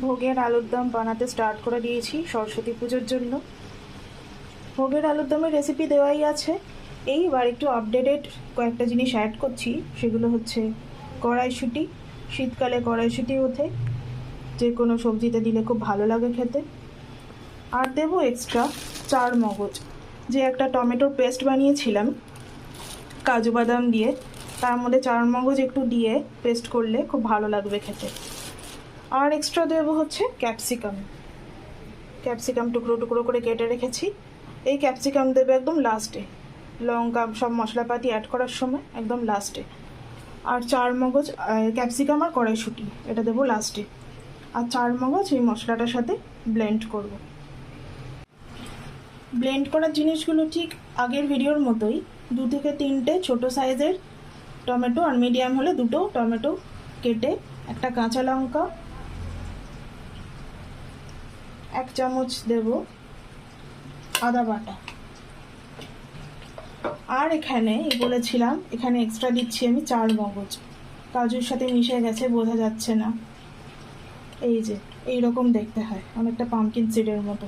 ভোগের আলুর দম বানাতে স্টার্ট করে দিয়েছি সরস্বতী পুজোর জন্য। ভোগের আলুর দমের রেসিপি দেওয়াই আছে। এইবার একটু আপডেটেড কয়েকটা জিনিস অ্যাড করছি, সেগুলো হচ্ছে কড়াইশুঁটি। শীতকালে কড়াইশুঁটি ওঠে, যে কোনো সবজিতে দিলে খুব ভালো লাগে খেতে। আর দেবো এক্সট্রা চার মগজ। যে একটা টমেটোর পেস্ট বানিয়েছিলাম, কাজু বাদাম দিয়ে, তার মধ্যে চার মগজ একটু দিয়ে পেস্ট করলে খুব ভালো লাগবে খেতে। আর এক্সট্রা দেবো হচ্ছে ক্যাপসিকাম ক্যাপসিকাম টুকরো টুকরো করে কেটে রেখেছি। এই ক্যাপসিকাম দেবে একদম লাস্টে লঙ্কা, সব মশলাপাতি অ্যাড করার সময় একদম লাস্টে আর চার মগজ ক্যাপসিকাম আর কড়াইশুঁটি, এটা দেবো লাস্টে আর চার মগজ এই মশলাটার সাথে ব্লেন্ড করব। ব্লেন্ড করার জিনিসগুলো ঠিক আগের ভিডিওর মতোই, দু থেকে তিনটে ছোট সাইজের টমেটো আর মিডিয়াম হলে দুটো টমেটো কেটে, একটা কাঁচা লঙ্কা এক চামচ দেব আদা বাটা। আর এখানে বলেছিলাম, এখানে এক্সট্রা দিচ্ছি আমি চার মগজ। কাজুর সাথে মিশে গেছে, বোঝা যাচ্ছে না। এই যে এই রকম দেখতে হয় অনেকটা পামকিন সিডের মতো।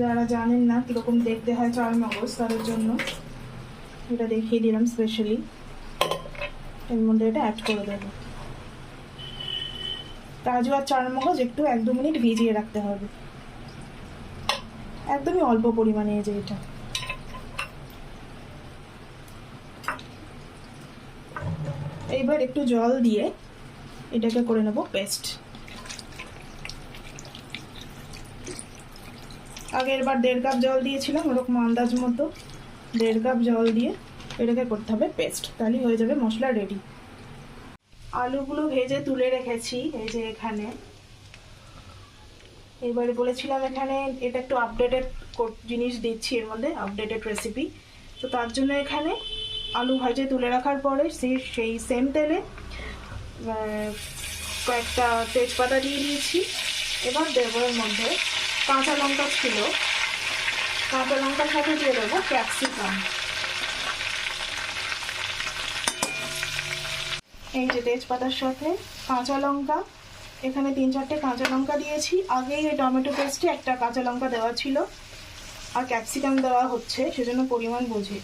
যারা জানেন না কীরকম দেখতে হয় চার মগজ তাদের জন্য, এটা দেখিয়ে দিলাম স্পেশালি এর মধ্যে এটা অ্যাড করে দেবো। কাজু আর চার মগজ একটু এক দু মিনিট ভিজিয়ে রাখতে হবে। একদমই অল্প পরিমাণে এই যে এটা। এইবার একটু জল দিয়ে এটাকে করে নেব পেস্ট। আগের বার দেড় কাপ জল দিয়েছিলাম, ওরকম আন্দাজ মতো। দেড় কাপ জল দিয়ে এটাকে করতে হবে পেস্ট, তাহলেই হয়ে যাবে মশলা রেডি আলুগুলো ভেজে তুলে রেখেছি, এই যে এখানে। এবারে বলেছিলাম এখানে এটা একটু আপডেটেড জিনিস দিচ্ছি এর মধ্যে আপডেটেড রেসিপি তো তার জন্য এখানে আলু ভাজে তুলে রাখার পরে সেই সেই সেম তেলে কয়েকটা তেজপাতা দিয়ে দিয়েছি। এবার দেবো এর মধ্যে কাঁচা লঙ্কা ছিল। কাঁচা লঙ্কার সাথে দিয়ে দেবো ক্যাপসিকাম এই যে তেজপাতার সাথে কাঁচা লঙ্কা, এখানে তিন চারটে কাঁচা লঙ্কা দিয়েছি। আগেই ওই টমেটো পেস্টে একটা কাঁচা লঙ্কা দেওয়া ছিল আর ক্যাপসিকাম দেওয়া হচ্ছে, সেজন্য পরিমাণ বুঝে।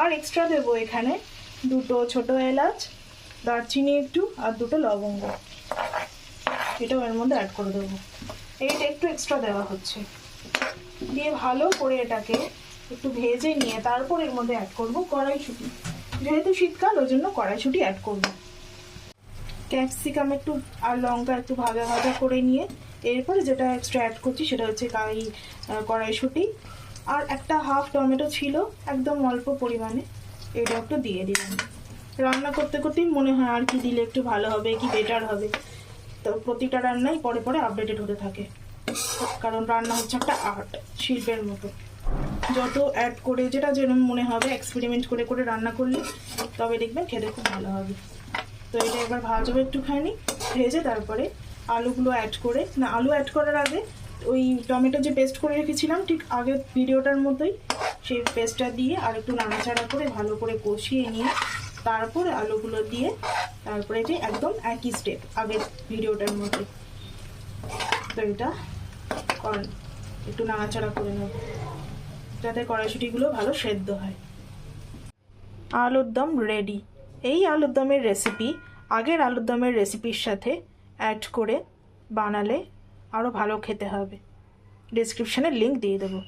আর এক্সট্রা দেবো এখানে দুটো ছোট এলাচ, দারচিনি একটু আর দুটো লবঙ্গ। এটাও এর মধ্যে অ্যাড করে দেবো। এইটা একটু এক্সট্রা দেওয়া হচ্ছে। দিয়ে ভালো করে এটাকে একটু ভেজে নিয়ে তারপর এর মধ্যে অ্যাড করব কড়াইশুঁটি। যেহেতু শীতকাল ওই জন্য কড়াইশুঁটি অ্যাড করব। ক্যাপসিকাম একটু, আর লঙ্কা একটু ভাজা ভাজা করে নিয়ে এরপরে যেটা এক্সট্রা অ্যাড করছি সেটা হচ্ছে কাই কড়াইশুঁটি। আর একটা হাফ টমেটো ছিল, একদম অল্প পরিমাণে। এটা একটু দিয়ে দিলাম। রান্না করতে করতেই মনে হয় আর কি দিলে একটু ভালো হবে, কি বেটার হবে। তো প্রতিটা রান্নাই পরে পরে আপডেটেড হতে থাকে। কারণ রান্না হচ্ছে একটা আর্ট শিল্পের মতো। যত অ্যাড করে, যেটা যেরকম মনে হবে এক্সপেরিমেন্ট করে করে রান্না করলে, তবে দেখবেন খেতে খুব ভালো হবে। তো এটা এবার ভাজবো একটুখানি, ভেজে তারপরে আলুগুলো অ্যাড করে, না, আলু অ্যাড করার আগে ওই টমেটো যে পেস্ট করে রেখেছিলাম, ঠিক আগের ভিডিওটার মতোই সেই পেস্টটা দিয়ে আর একটু নাড়াচাড়া করে ভালো করে কষিয়ে নিয়ে তারপরে আলুগুলো দিয়ে তারপরে যে একদম একই স্টেপ আগের ভিডিওটার মতোই। তো এটা কর- একটু নাড়াচাড়া করে নেব, যাতে কড়াইশুটিগুলো ভালো সেদ্ধ হয়। আলুর দম রেডি এই আলুর দমের রেসিপি আগের আলুর দমের রেসিপির সাথে অ্যাড করে বানালে আরও ভালো খেতে হবে। ডিসক্রিপশানে লিঙ্ক দিয়ে দেবো।